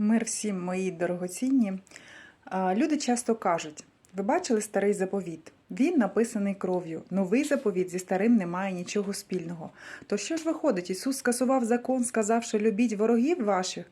Мир всім мої дорогоцінні. Люди часто кажуть: ви бачили старий заповіт? Він написаний кров'ю. Новий заповіт зі старим не має нічого спільного. То що ж виходить? Ісус скасував закон, сказавши, любіть ворогів ваших.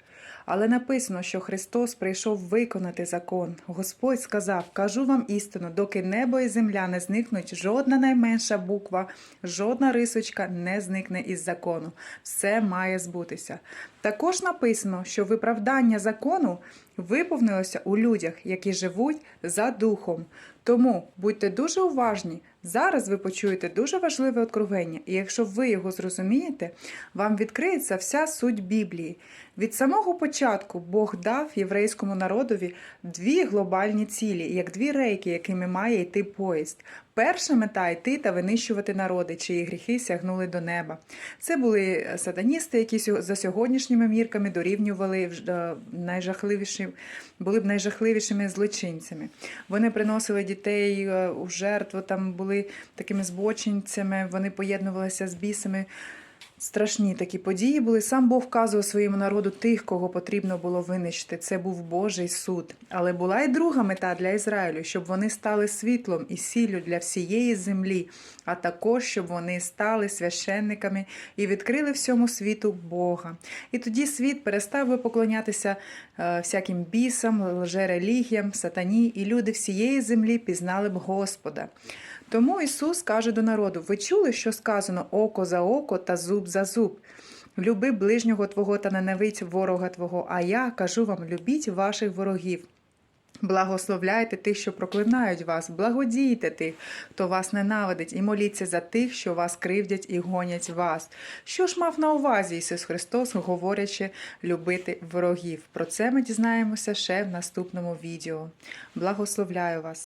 Але написано, що Христос прийшов виконати закон. Господь сказав: Кажу вам істину, доки небо і земля не зникнуть, жодна найменша буква, жодна рисочка не зникне із закону. Все має збутися. Також написано, що виправдання закону виповнилося у людях, які живуть за духом. Тому будьте дуже уважні. Зараз ви почуєте дуже важливе откровення, і якщо ви його зрозумієте, вам відкриється вся суть Біблії. Від самого початку Бог дав єврейському народові дві глобальні цілі, як дві рейки, якими має йти поїзд. Перша мета йти та винищувати народи, чиї гріхи сягнули до неба. Це були сатаністи, які за сьогоднішніми мірками дорівнювали е, були б найжахливішими злочинцями. Вони приносили дітей е, у жертву, там були такими збочинцями, вони поєднувалися з бісами. Страшні такі події були. Сам Бог вказував своєму народу тих, кого потрібно було винищити. Це був Божий суд. Але була й друга мета для Ізраїлю, щоб вони стали світлом і сіллю для всієї землі, а також щоб вони стали священниками і відкрили всьому світу Бога. І тоді світ перестав би поклонятися е, всяким бісам, лжерелігіям, сатані, і люди всієї землі пізнали б Господа. Тому Ісус каже до народу: ви чули, що сказано око за око та зуб за зуб. Люби ближнього твого та ненавидь ворога твого, а я кажу вам: любіть ваших ворогів. Благословляйте тих, що проклинають вас, благодійте тих, хто вас ненавидить, і моліться за тих, що вас кривдять і гонять вас. Що ж мав на увазі Ісус Христос, говорячи любити ворогів? Про це ми дізнаємося ще в наступному відео. Благословляю вас!